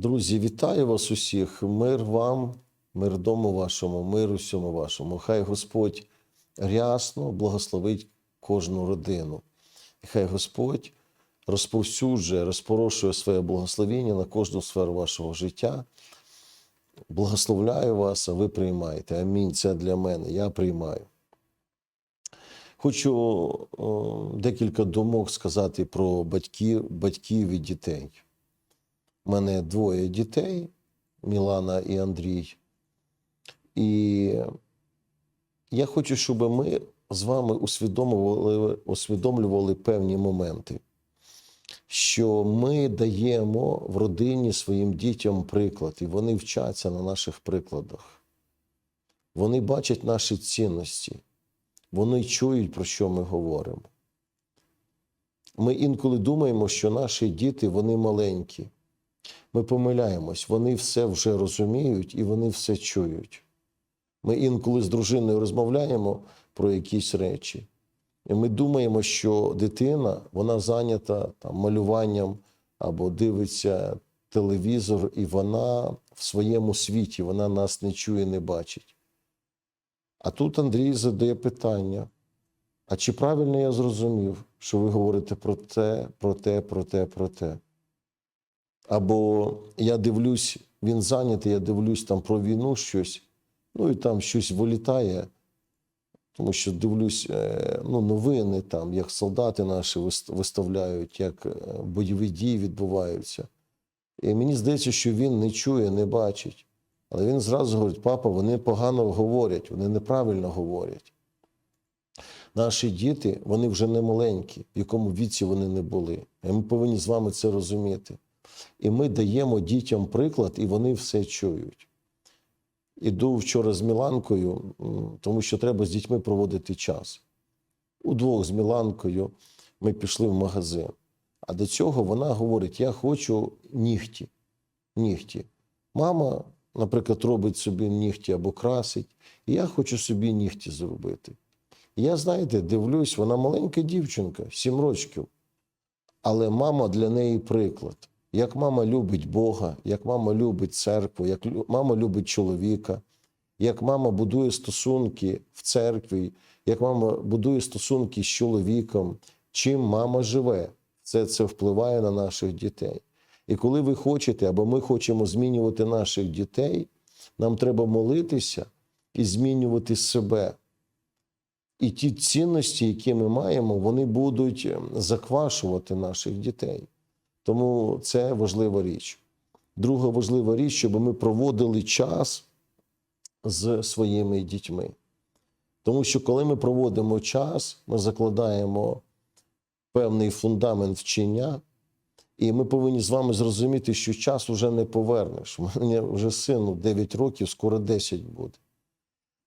Друзі, вітаю вас усіх. Мир вам, мир дому вашому, мир усьому вашому. Хай Господь рясно благословить кожну родину. І хай Господь розповсюджує, розпорошує своє благословіння на кожну сферу вашого життя. Благословляю вас, а ви приймаєте. Амінь. Це для мене. Я приймаю. Хочу о, декілька думок сказати про батьків, батьків і дітей. Мене двоє дітей Мілана і Андрій. І я хочу, щоб ми з вами усвідомлювали, усвідомлювали певні моменти, що ми даємо в родині своїм дітям приклад, і вони вчаться на наших прикладах. Вони бачать наші цінності, вони чують, про що ми говоримо. Ми інколи думаємо, що наші діти вони маленькі. Ми помиляємось, вони все вже розуміють і вони все чують. Ми інколи з дружиною розмовляємо про якісь речі. І ми думаємо, що дитина вона зайнята там, малюванням або дивиться телевізор, і вона в своєму світі, вона нас не чує, не бачить. А тут Андрій задає питання: а чи правильно я зрозумів, що ви говорите про те, про те, про те, про те? Або я дивлюсь, він зайнятий, я дивлюсь там про війну щось, ну і там щось вилітає, тому що дивлюсь е, ну, новини, там, як солдати наші виставляють, як е, бойові дії відбуваються. І мені здається, що він не чує, не бачить. Але він зразу говорить: папа, вони погано говорять, вони неправильно говорять. Наші діти, вони вже не маленькі, в якому віці вони не були. І ми повинні з вами це розуміти. І ми даємо дітям приклад, і вони все чують. Іду вчора з Міланкою, тому що треба з дітьми проводити час. Удвох з Міланкою ми пішли в магазин. А до цього вона говорить: я хочу нігті. нігті. Мама, наприклад, робить собі нігті або красить, і я хочу собі нігті зробити. Я, знаєте, дивлюсь, вона маленька дівчинка, 7 років. Але мама для неї приклад. Як мама любить Бога, як мама любить церкву, як мама любить чоловіка, як мама будує стосунки в церкві, як мама будує стосунки з чоловіком, чим мама живе, це, це впливає на наших дітей. І коли ви хочете, або ми хочемо змінювати наших дітей, нам треба молитися і змінювати себе. І ті цінності, які ми маємо, вони будуть ем, заквашувати наших дітей. Тому це важлива річ. Друга важлива річ, щоб ми проводили час з своїми дітьми. Тому що коли ми проводимо час, ми закладаємо певний фундамент вчення, і ми повинні з вами зрозуміти, що час вже не повернеш. У мене вже сину 9 років, скоро 10 буде.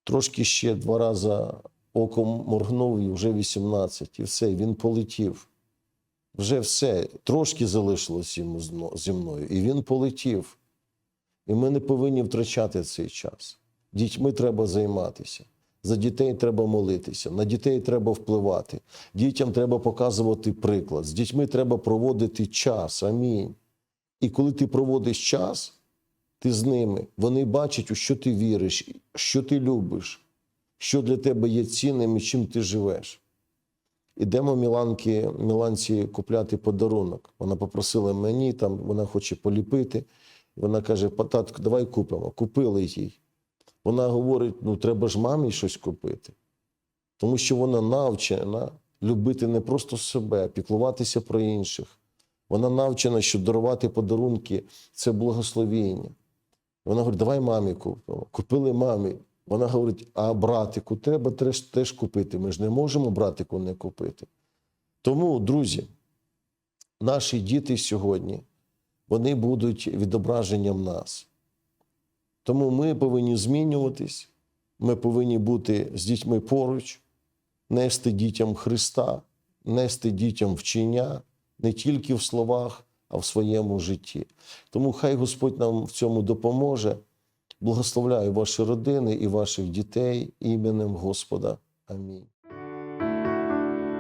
Трошки ще два рази оком моргнув і вже 18. І все, він полетів. Вже все, трошки залишилось йому зі мною, і він полетів. І ми не повинні втрачати цей час. Дітьми треба займатися. За дітей треба молитися, на дітей треба впливати. Дітям треба показувати приклад. З дітьми треба проводити час. Амінь. І коли ти проводиш час, ти з ними, вони бачать, у що ти віриш, що ти любиш, що для тебе є цінним і чим ти живеш. Ідемо Міланки, Міланці купляти подарунок. Вона попросила мені, там вона хоче поліпити. Вона каже: татко, давай купимо. Купили їй. Вона говорить: ну треба ж мамі щось купити. Тому що вона навчена любити не просто себе, а піклуватися про інших. Вона навчена, що дарувати подарунки це благословіння. Вона говорить, давай мамі купимо. Купили мамі. Вона говорить, а братику треба теж, теж купити. Ми ж не можемо братику не купити. Тому, друзі, наші діти сьогодні, вони будуть відображенням нас. Тому ми повинні змінюватись, ми повинні бути з дітьми поруч, нести дітям Христа, нести дітям вчення не тільки в словах, а в своєму житті. Тому хай Господь нам в цьому допоможе. Благословляю ваші родини і ваших дітей іменем Господа. Амінь.